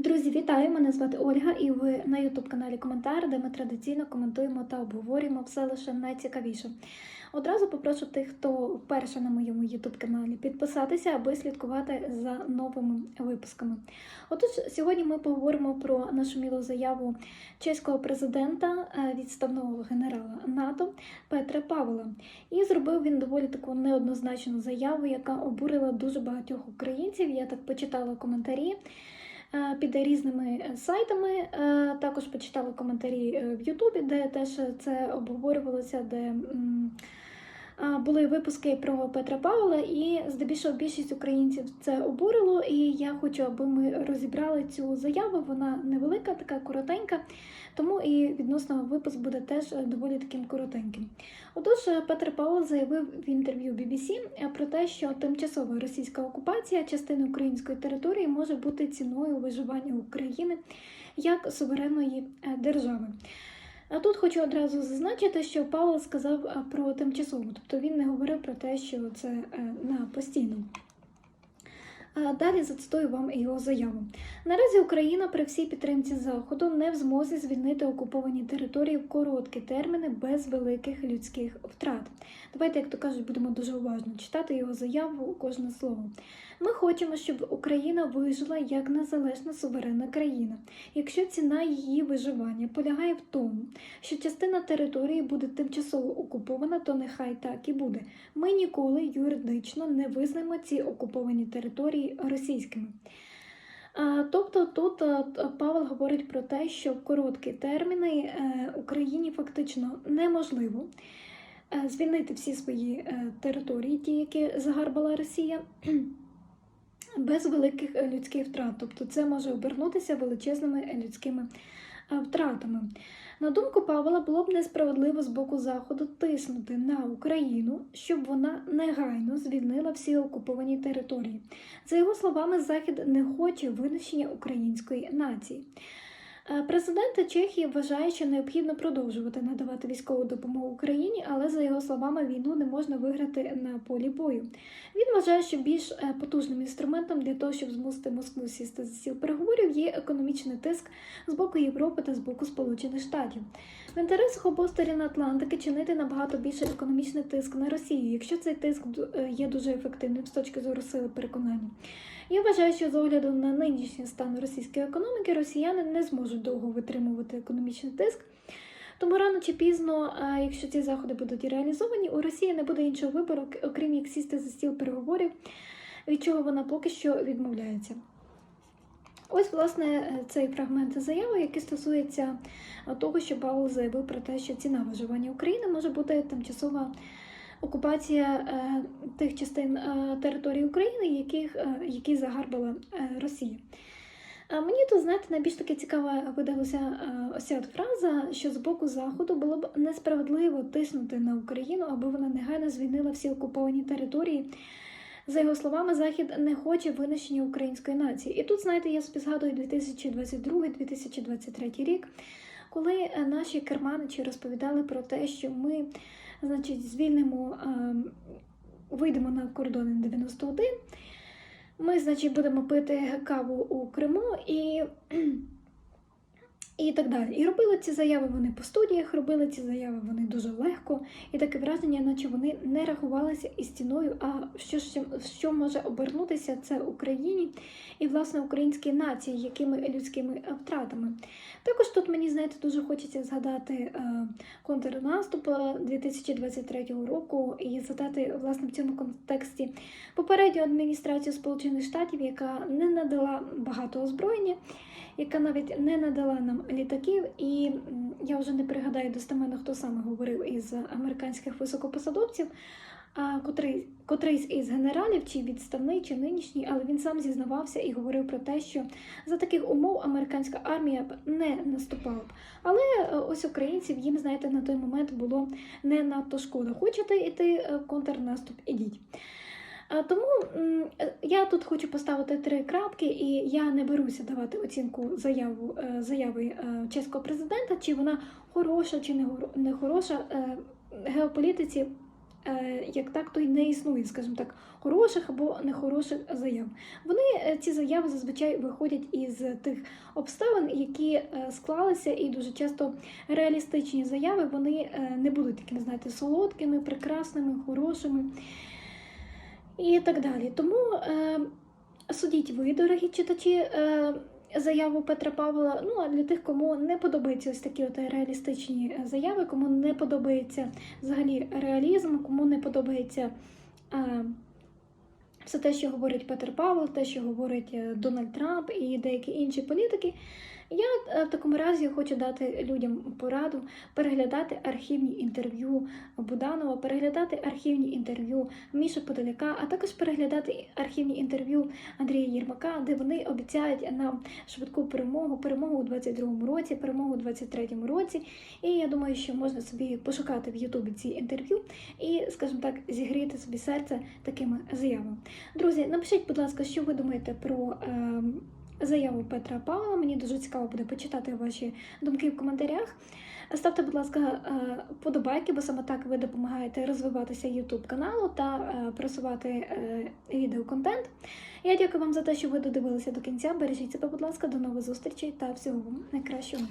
Друзі, вітаю! Мене звати Ольга, і ви на youtube каналі Коментар, де ми традиційно коментуємо та обговорюємо все лише найцікавіше. Одразу попрошу тих, хто вперше на моєму youtube каналі, підписатися, аби слідкувати за новими випусками. Отож, сьогодні ми поговоримо про нашу мілу заяву чеського президента, е, відставного генерала НАТО Петра Павла. І зробив він доволі таку неоднозначну заяву, яка обурила дуже багатьох українців. Я так почитала коментарі під різними сайтами. Е, Також почитала коментарі е, в Ютубі, де теж це обговорювалося, де були випуски про Петра Павла, і здебільшого більшість українців це обурило. І я хочу, аби ми розібрали цю заяву. Вона невелика, така коротенька, тому і відносно випуск буде теж е, доволі таким коротеньким. Отож, е, Петр Павло заявив в інтерв'ю BBC е, про те, що тимчасова російська окупація частини української території може бути ціною виживання України як суверенної держави. А тут хочу одразу зазначити, що Павло сказав про тимчасову, тобто він не говорив про те, що це е, на постійно. Далі зацитую вам його заяву. Наразі Україна при всій підтримці Заходу не в змозі звільнити окуповані території в короткі терміни без великих людських втрат. Давайте, як то кажуть, будемо дуже уважно читати його заяву кожне слово. Ми хочемо, щоб Україна вижила як незалежна суверенна країна. Якщо ціна її виживання полягає в тому, що частина території буде тимчасово окупована, то нехай так і буде. Ми ніколи юридично не визнаємо ці окуповані території російськими. Тобто тут Павел говорить про те, що в короткі терміни е, Україні фактично неможливо звільнити всі свої е, території, ті, які загарбала Росія, без великих е, людських втрат. Тобто це може обернутися величезними е, людськими е, втратами. На думку Павла, було б несправедливо з боку Заходу тиснути на Україну, щоб вона негайно звільнила всі окуповані території. За його словами, Захід не хоче винищення української нації. Е, Президент Чехії вважає, що необхідно продовжувати надавати військову допомогу Україні, але за його словами, війну не можна виграти на полі бою. Він вважає, що більш е, потужним інструментом для того, щоб змусити Москву сісти за стіл переговорів, є економічний тиск з боку Європи та з боку Сполучених Штатів. В інтересах обох сторін Атлантики чинити набагато більше економічний тиск на Росію, якщо цей тиск е, є дуже ефективним з точки зору сили переконання. Я вважаю, що з огляду на нинішній стан російської економіки росіяни не зможуть довго витримувати економічний тиск. Тому рано чи пізно, якщо ці заходи будуть реалізовані, у Росії не буде іншого вибору, окрім як сісти за стіл переговорів, від чого вона поки що відмовляється. Ось, власне, е, цей фрагмент заяви, який стосується того, що Павло заявив про те, що ціна виживання України може бути тимчасова окупація е, тих частин е, території України, яких, е, які загарбала е, Росія. Мені тут, знаєте, найбільш таки цікава видалася е, ось ця фраза, що з боку Заходу було б несправедливо тиснути на Україну, аби вона негайно звільнила всі окуповані території. За його словами, Захід не хоче винищення української нації. І тут, знаєте, я собі згадую 2022-2023 рік, коли е, наші керманичі розповідали про те, що ми, значить, звільнимо, е, вийдемо на кордони 91, ми, значить, будемо пити каву у Криму і, і так далі. І робили ці заяви вони по студіях, робили ці заяви вони дуже легко, і таке враження, наче вони не рахувалися із ціною, а що, що, може обернутися це Україні і, власне, українській нації, якими людськими е, втратами. Також тут мені, знаєте, дуже хочеться згадати е, контрнаступ е, 2023 року і згадати, власне, в цьому контексті попередню адміністрацію Сполучених Штатів, яка не надала багато озброєння, яка навіть не надала нам літаків. І я вже не пригадаю достеменно, хто саме говорив із американських високопосадовців. А котрий, котрийсь із генералів, чи відставний, чи нинішній, але він сам зізнавався і говорив про те, що за таких умов американська армія б не наступала б. Але е, ось українців їм, знаєте, на той момент було не надто шкода. Хочете йти е, контрнаступ, ідіть. Тому е, я тут хочу поставити три крапки, і я не беруся давати оцінку заяву, е, заяви е, чеського президента, чи вона хороша, чи не хороша. Геополітиці як так, то й не існує, скажімо так, хороших або нехороших заяв. Вони ці заяви зазвичай виходять із тих обставин, які склалися, і дуже часто реалістичні заяви вони не будуть такими, знаєте, солодкими, прекрасними, хорошими і так далі. Тому е, судіть ви, дорогі читачі. Е, Заяву Петра Павла. Ну а для тих, кому не подобаються ось такі от реалістичні заяви, кому не подобається взагалі реалізм, кому не подобається е, все те, що говорить Петр Павел, те, що говорить е, Дональд Трамп і деякі інші політики. Я е, в такому разі хочу дати людям пораду переглядати архівні інтерв'ю Буданова, переглядати архівні інтерв'ю Міші Подоляка, а також переглядати архівні інтерв'ю Андрія Єрмака, де вони обіцяють нам швидку перемогу, перемогу у 22-му році, перемогу у 23-му році. І я думаю, що можна собі пошукати в Ютубі ці інтерв'ю і, скажімо так, зігріти собі серце такими заявами. Друзі, напишіть, будь ласка, що ви думаєте про. Е, Заяву Петра Павла. Мені дуже цікаво буде почитати ваші думки в коментарях. Ставте, будь ласка, е, подобайки, бо саме так ви допомагаєте розвиватися YouTube каналу та е, просувати е, відеоконтент. Я дякую вам за те, що ви додивилися до кінця. Бережіть себе, будь ласка, до нових зустрічей та всього вам найкращого.